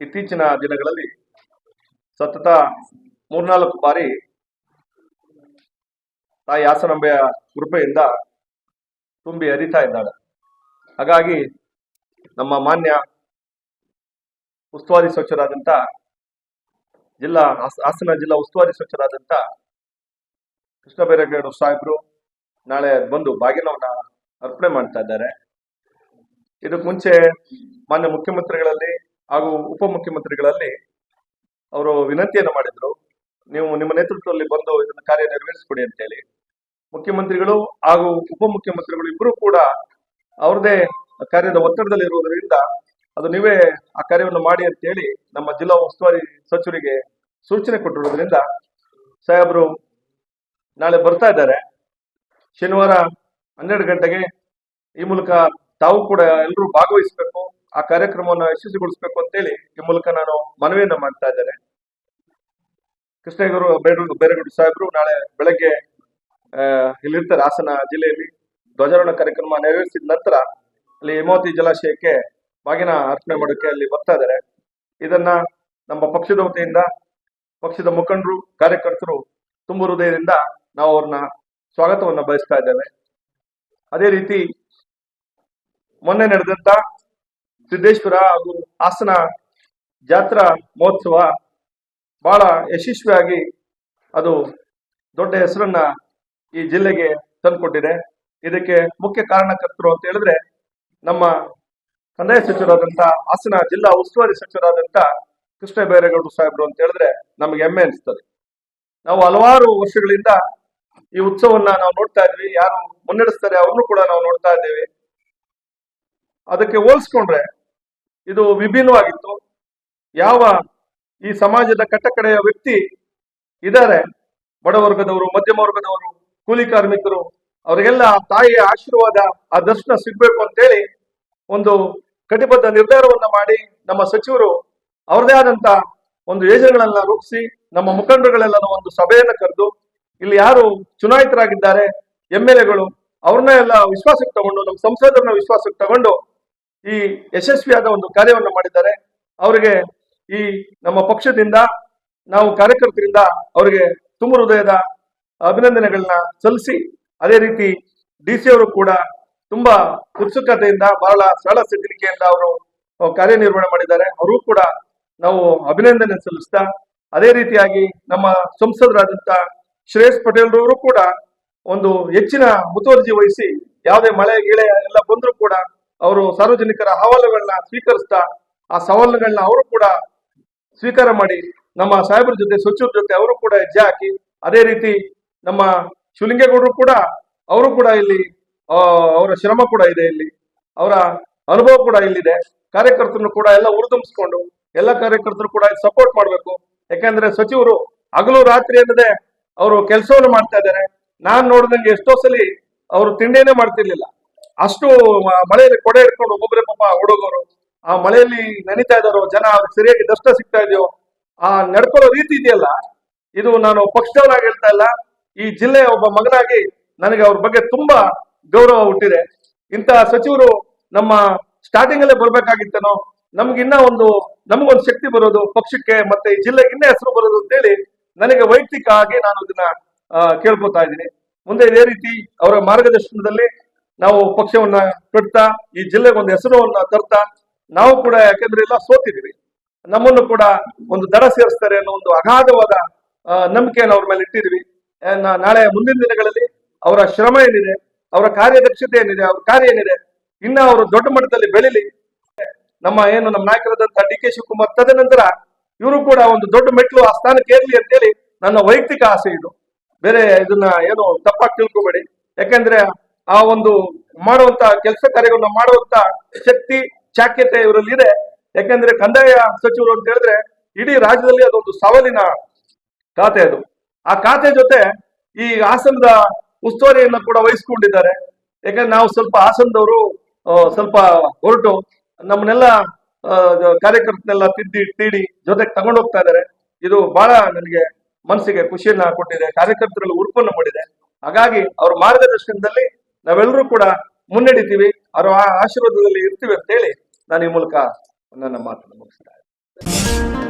ಇತ್ತೀಚಿನ ದಿನಗಳಲ್ಲಿ ಸತತ ಮೂರ್ನಾಲ್ಕು ಬಾರಿ ತಾಯಿ ಹಾಸನಂಬೆಯ ಕೃಪೆಯಿಂದ ತುಂಬಿ ಹರಿತಾ ಇದ್ದಾಳೆ. ಹಾಗಾಗಿ ನಮ್ಮ ಮಾನ್ಯ ಉಸ್ತುವಾರಿ ಸ್ವಚ್ಛರಾದಂಥ ಜಿಲ್ಲಾ ಹಾಸ- ಹಾಸನ ಜಿಲ್ಲಾ ಉಸ್ತುವಾರಿ ಸ್ವಚ್ಛರಾದಂಥ ಕೃಷ್ಣ ಬೈರೇಗೌಡ ಸಾಹೇಬರು ನಾಳೆ ಬಂದು ಬಾಗಿನವನ್ನ ಅರ್ಪಣೆ ಮಾಡ್ತಾ ಇದ್ದಾರೆ. ಇದಕ್ಕೆ ಮುಂಚೆ ಮಾನ್ಯ ಮುಖ್ಯಮಂತ್ರಿಗಳಲ್ಲಿ ಹಾಗೂ ಉಪಮುಖ್ಯಮಂತ್ರಿಗಳಲ್ಲಿ ಅವರು ವಿನಂತಿಯನ್ನು ಮಾಡಿದ್ರು, ನೀವು ನಿಮ್ಮ ನೇತೃತ್ವದಲ್ಲಿ ಬಂದು ಇದನ್ನ ಕಾರ್ಯ ನೆರವೇರಿಸಿಕೊಡಿ ಅಂತೇಳಿ. ಮುಖ್ಯಮಂತ್ರಿಗಳು ಹಾಗೂ ಉಪಮುಖ್ಯಮಂತ್ರಿಗಳು ಇಬ್ಬರು ಕೂಡ ಅವರದೇ ಕಾರ್ಯದ ಒತ್ತಡದಲ್ಲಿ ಇರುವುದರಿಂದ ಅದು ನೀವೇ ಆ ಕಾರ್ಯವನ್ನು ಮಾಡಿ ಅಂತೇಳಿ ನಮ್ಮ ಜಿಲ್ಲಾ ಉಸ್ತುವಾರಿ ಸಚಿವರಿಗೆ ಸೂಚನೆ ಕೊಟ್ಟಿರೋದ್ರಿಂದ ಸಾಹೇಬರು ನಾಳೆ ಬರ್ತಾ ಇದ್ದಾರೆ. ಶನಿವಾರ ಹನ್ನೆರಡು ಗಂಟೆಗೆ ಈ ಮೂಲಕ ತಾವು ಕೂಡ ಎಲ್ಲರೂ ಭಾಗವಹಿಸಬೇಕು. ಆ ಕಾರ್ಯಕ್ರಮವನ್ನು ಯಶಸ್ವಿಗೊಳಿಸಬೇಕು ಅಂತೇಳಿ ಈ ಮೂಲಕ ನಾನು ಮನವಿಯನ್ನ ಮಾಡ್ತಾ ಇದ್ದೇನೆ. ಕೃಷ್ಣೇಗೌಡ ಬೇರೂರು ಬೇರೆಗೌಡ ಸಾಹೇಬರು ನಾಳೆ ಬೆಳಗ್ಗೆ ಇಲ್ಲಿರ್ತಾರೆ ಹಾಸನ ಜಿಲ್ಲೆಯಲ್ಲಿ. ಧ್ವಜಾರೋಹಣ ಕಾರ್ಯಕ್ರಮ ನೆರವೇರಿಸಿದ ನಂತರ ಅಲ್ಲಿ ಹೇಮಾವತಿ ಜಲಾಶಯಕ್ಕೆ ಬಾಗಿನ ಅರ್ಪಣೆ ಮಾಡೋಕೆ ಅಲ್ಲಿ ಬರ್ತಾ ಇದ್ದಾರೆ. ಇದನ್ನ ನಮ್ಮ ಪಕ್ಷದ ವತಿಯಿಂದ ಪಕ್ಷದ ಮುಖಂಡರು, ಕಾರ್ಯಕರ್ತರು ತುಂಬ ಹೃದಯದಿಂದ ನಾವು ಅವ್ರನ್ನ ಸ್ವಾಗತವನ್ನು ಬಯಸ್ತಾ ಇದ್ದೇವೆ. ಅದೇ ರೀತಿ ಮೊನ್ನೆ ನಡೆದಂತ ಸಿದ್ದೇಶ್ವರ ಹಾಗೂ ಹಾಸನ ಜಾತ್ರಾ ಮಹೋತ್ಸವ ಬಹಳ ಯಶಸ್ವಿಯಾಗಿ ಅದು ದೊಡ್ಡ ಹೆಸರನ್ನ ಈ ಜಿಲ್ಲೆಗೆ ತಂದುಕೊಟ್ಟಿದೆ. ಇದಕ್ಕೆ ಮುಖ್ಯ ಕಾರಣಕರ್ತರು ಅಂತ ಹೇಳಿದ್ರೆ ನಮ್ಮ ಕಂದಾಯ ಸಚಿವರಾದಂತ ಹಾಸನ ಜಿಲ್ಲಾ ಉಸ್ತುವಾರಿ ಸಚಿವರಾದಂತ ಕೃಷ್ಣ ಬೈರೇಗೌಡರು ಸಾಹೇಬರು ಅಂತ ಹೇಳಿದ್ರೆ ನಮಗೆ ಹೆಮ್ಮೆ ಅನಿಸ್ತದೆ. ನಾವು ಹಲವಾರು ವರ್ಷಗಳಿಂದ ಈ ಉತ್ಸವನ್ನ ನಾವು ನೋಡ್ತಾ ಇದ್ವಿ. ಯಾರು ಮುನ್ನಡೆಸ್ತಾರೆ ಅವ್ರನ್ನು ಕೂಡ ನಾವು ನೋಡ್ತಾ ಇದ್ದೇವೆ. ಅದಕ್ಕೆ ಹೋಲಿಸ್ಕೊಂಡ್ರೆ ಇದು ವಿಭಿನ್ನವಾಗಿತ್ತು. ಯಾವ ಈ ಸಮಾಜದ ಕಟ್ಟಕಡೆಯ ವ್ಯಕ್ತಿ ಇದ್ದಾರೆ, ಬಡವರ್ಗದವರು ಮಧ್ಯಮ ವರ್ಗದವರು ಕೂಲಿ ಕಾರ್ಮಿಕರು, ಅವರಿಗೆಲ್ಲ ಆ ತಾಯಿಯ ಆಶೀರ್ವಾದ, ಆ ದರ್ಶನ ಸಿಗ್ಬೇಕು ಅಂತೇಳಿ ಒಂದು ಕಟಿಬದ್ಧ ನಿರ್ಧಾರವನ್ನ ಮಾಡಿ ನಮ್ಮ ಸಚಿವರು ಅವರದೇ ಆದಂತ ಒಂದು ಯೋಜನೆಗಳನ್ನ ರೂಪಿಸಿ, ನಮ್ಮ ಮುಖಂಡರುಗಳೆಲ್ಲ ಒಂದು ಸಭೆಯನ್ನ ಕರೆದು, ಇಲ್ಲಿ ಯಾರು ಚುನಾಯಿತರಾಗಿದ್ದಾರೆ, ಎಂ ಎಲ್ ಎಗಳು, ಅವ್ರನ್ನ ಎಲ್ಲ ವಿಶ್ವಾಸಕ್ಕೆ ತಗೊಂಡು, ನಮ್ಮ ಸಂಸದರನ್ನ ವಿಶ್ವಾಸಕ್ಕೆ ತಗೊಂಡು ಈ ಯಶಸ್ವಿಯಾದ ಒಂದು ಕಾರ್ಯವನ್ನು ಮಾಡಿದ್ದಾರೆ. ಅವರಿಗೆ ಈ ನಮ್ಮ ಪಕ್ಷದಿಂದ, ನಾವು ಕಾರ್ಯಕರ್ತರಿಂದ ಅವರಿಗೆ ತುಂಬ ಹೃದಯದ ಅಭಿನಂದನೆಗಳನ್ನ ಸಲ್ಲಿಸಿ, ಅದೇ ರೀತಿ ಡಿ ಸಿ ಅವರು ಕೂಡ ತುಂಬಾ ಉತ್ಸುಕತೆಯಿಂದ, ಬಹಳ ಸರಳ ಸಜ್ಜನಿಕೆಯಿಂದ ಅವರು ಕಾರ್ಯನಿರ್ವಹಣೆ ಮಾಡಿದ್ದಾರೆ. ಅವರು ಕೂಡ ನಾವು ಅಭಿನಂದನೆ ಸಲ್ಲಿಸ್ತಾ, ಅದೇ ರೀತಿಯಾಗಿ ನಮ್ಮ ಸಂಸದರಾದಂತ ಶ್ರೇಯಸ್ ಪಟೇಲ್ ರವರು ಕೂಡ ಒಂದು ಹೆಚ್ಚಿನ ಮುತುವರ್ಜಿ ವಹಿಸಿ, ಯಾವುದೇ ಮಳೆ, ಗಿಳೆ ಎಲ್ಲ ಬಂದರೂ ಕೂಡ ಅವರು ಸಾರ್ವಜನಿಕರ ಅಹವಾಲುಗಳನ್ನ ಸ್ವೀಕರಿಸ್ತಾ ಆ ಸವಾಲುಗಳನ್ನ ಅವರು ಕೂಡ ಸ್ವೀಕಾರ ಮಾಡಿ ನಮ್ಮ ಸಾಹೇಬರ ಜೊತೆ, ಸಚಿವರ ಜೊತೆ ಅವರು ಕೂಡ ಹೆಜ್ಜೆ ಹಾಕಿ, ಅದೇ ರೀತಿ ನಮ್ಮ ಶಿವಲಿಂಗೇಗೌಡರು ಕೂಡ, ಅವರು ಕೂಡ ಇಲ್ಲಿ ಅವರ ಶ್ರಮ ಕೂಡ ಇದೆ ಇಲ್ಲಿ. ಅವರ ಅನುಭವ ಕೂಡ ಇಲ್ಲಿದೆ. ಕಾರ್ಯಕರ್ತರನ್ನು ಕೂಡ ಎಲ್ಲ ಉರಿದುಂಬಿಸ್ಕೊಂಡು ಎಲ್ಲ ಕಾರ್ಯಕರ್ತರು ಕೂಡ ಸಪೋರ್ಟ್ ಮಾಡಬೇಕು. ಯಾಕಂದ್ರೆ ಸಚಿವರು ಹಗಲು ರಾತ್ರಿ ಅನ್ನದೆ ಅವರು ಕೆಲಸವನ್ನು ಮಾಡ್ತಾ ಇದ್ದಾರೆ. ನಾನ್ ನೋಡಿದಂಗೆ ಎಷ್ಟೋ ಸಲಿ ಅವರು ತಿಂಡಿನೇ ಮಾಡ್ತಿರ್ಲಿಲ್ಲ. ಅಷ್ಟು ಮಳೆಯಲ್ಲಿ ಕೊಡೆ ಇಟ್ಕೊಂಡು ಒಬ್ಬೊಬ್ಬರೇ ಪಾಪ ಹುಡುಗರು ಆ ಮಳೆಯಲ್ಲಿ ನೆನಿತಾ ಇದ್ದಾರೋ ಜನ ಅವ್ರಿಗೆ ಸರಿಯಾಗಿ ದಷ್ಟ ಸಿಗ್ತಾ ಇದೆಯೋ? ಆ ನಡ್ಕೊಳ್ಳೋ ರೀತಿ ಇದೆಯಲ್ಲ? ಇದು ನಾನು ಪಕ್ಷದವನಾಗಿ ಹೇಳ್ತಾ ಇಲ್ಲ. ಈ ಜಿಲ್ಲೆಯ ಒಬ್ಬ ಮಗನಾಗಿ ನನಗೆ ಅವ್ರ ಬಗ್ಗೆ ತುಂಬಾ ಗೌರವ ಹುಟ್ಟಿದೆ. ಇಂತಹ ಸಚಿವರು ನಮ್ಮ ಸ್ಟಾರ್ಟಿಂಗ್ ಅಲ್ಲೇ ಬರ್ಬೇಕಾಗಿತ್ತೇನೋ? ನಮ್ಗಿನ್ನ ಒಂದು, ನಮಗೊಂದು ಶಕ್ತಿ ಬರೋದು, ಪಕ್ಷಕ್ಕೆ ಮತ್ತೆ ಈ ಜಿಲ್ಲೆಗೆ ಇನ್ನೇ ಹೆಸರು ಬರೋದು ಅಂತೇಳಿ ನನಗೆ ವೈಯಕ್ತಿಕ ಆಗಿ ನಾನು ಇದನ್ನ ಕೇಳ್ಕೊತಾ ಇದ್ದೀನಿ. ಮುಂದೆ ಇದೇ ರೀತಿ ಅವರ ಮಾರ್ಗದರ್ಶನದಲ್ಲಿ ನಾವು ಪಕ್ಷವನ್ನ ಕಟ್ತಾ, ಈ ಜಿಲ್ಲೆಗೆ ಒಂದು ಹೆಸರನ್ನ ತರ್ತಾ, ನಾವು ಕೂಡ ಯಾಕೆಂದ್ರೆ ಎಲ್ಲ ಸೋತಿದೀವಿ ನಮ್ಮನ್ನು ಕೂಡ ಒಂದು ದರ ಸೇರಿಸ್ತಾರೆ ಅನ್ನೋ ಒಂದು ಅಗಾಧವಾದ ನಂಬಿಕೆಯನ್ನು ಅವ್ರ ಮೇಲೆ ಇಟ್ಟಿದ್ವಿ ನಾಳೆ ಮುಂದಿನ ದಿನಗಳಲ್ಲಿ ಅವರ ಶ್ರಮ ಏನಿದೆ, ಅವರ ಕಾರ್ಯದಕ್ಷತೆ ಏನಿದೆ, ಅವ್ರ ಕಾರ್ಯ ಏನಿದೆ, ಇನ್ನ ಅವರು ದೊಡ್ಡ ಮಟ್ಟದಲ್ಲಿ ಬೆಳಿಲಿ. ನಮ್ಮ ಏನು, ನಮ್ಮ ನಾಯಕರಾದಂತಹ ಡಿ ಕೆ ಶಿವಕುಮಾರ್ ತದನಂತರ ಇವರು ಕೂಡ ಒಂದು ದೊಡ್ಡ ಮೆಟ್ಲು ಆ ಸ್ಥಾನಕ್ಕೆ ಏರ್ಲಿ ಅಂತೇಳಿ ನನ್ನ ವೈಯಕ್ತಿಕ ಆಸೆ ಇದು. ಬೇರೆ ಇದನ್ನ ಏನು ತಪ್ಪಾಗಿ ತಿಳ್ಕೊಬೇಡಿ. ಯಾಕಂದ್ರೆ ಆ ಒಂದು ಮಾಡುವಂತ ಕೆಲಸ ಕಾರ್ಯಗಳನ್ನ ಮಾಡುವಂತ ಶಕ್ತಿ, ಚಾಕ್ಯತೆ ಇವರಲ್ಲಿ ಇದೆ ಯಾಕೆಂದ್ರೆ ಕಂದಾಯ ಸಚಿವರು ಅಂತ ಹೇಳಿದ್ರೆ ಇಡೀ ರಾಜ್ಯದಲ್ಲಿ ಅದೊಂದು ಸವಾಲಿನ ಖಾತೆ ಅದು. ಆ ಖಾತೆ ಜೊತೆ ಈ ಹಾಸನದ ಉಸ್ತುವಾರಿಯನ್ನ ಕೂಡ ವಹಿಸ್ಕೊಂಡಿದ್ದಾರೆ. ಯಾಕಂದ್ರೆ ನಾವು ಸ್ವಲ್ಪ ಹಾಸನದವರು ಸ್ವಲ್ಪ ಹೊರಟು ನಮ್ಮನ್ನೆಲ್ಲ ಕಾರ್ಯಕರ್ತನೆಲ್ಲ ತಿದ್ದಿ, ತೀಡಿ ಜೊತೆಗೆ ತಗೊಂಡು ಹೋಗ್ತಾ ಇದ್ದಾರೆ. ಇದು ಬಹಳ ನನಗೆ ಮನಸ್ಸಿಗೆ ಖುಷಿಯನ್ನ ಕೊಟ್ಟಿದೆ. ಕಾರ್ಯಕರ್ತರಲ್ಲಿ ಉರುಪನ್ನು ಮಾಡಿದೆ. ಹಾಗಾಗಿ ಅವ್ರ ಮಾರ್ಗದರ್ಶನದಲ್ಲಿ ನಾವೆಲ್ಲರೂ ಕೂಡ ಮುನ್ನಡಿತೀವಿ ಅವರು ಆ- ಆಶೀರ್ವಾದದಲ್ಲಿ ಇರ್ತೀವಿ ಅಂತ ಹೇಳಿ ನಾನು ಈ ಮೂಲಕ ನನ್ನ ಮಾತನ್ನು ಮುಗಿಸ್ತಾ ಇದ್ದೀನಿ.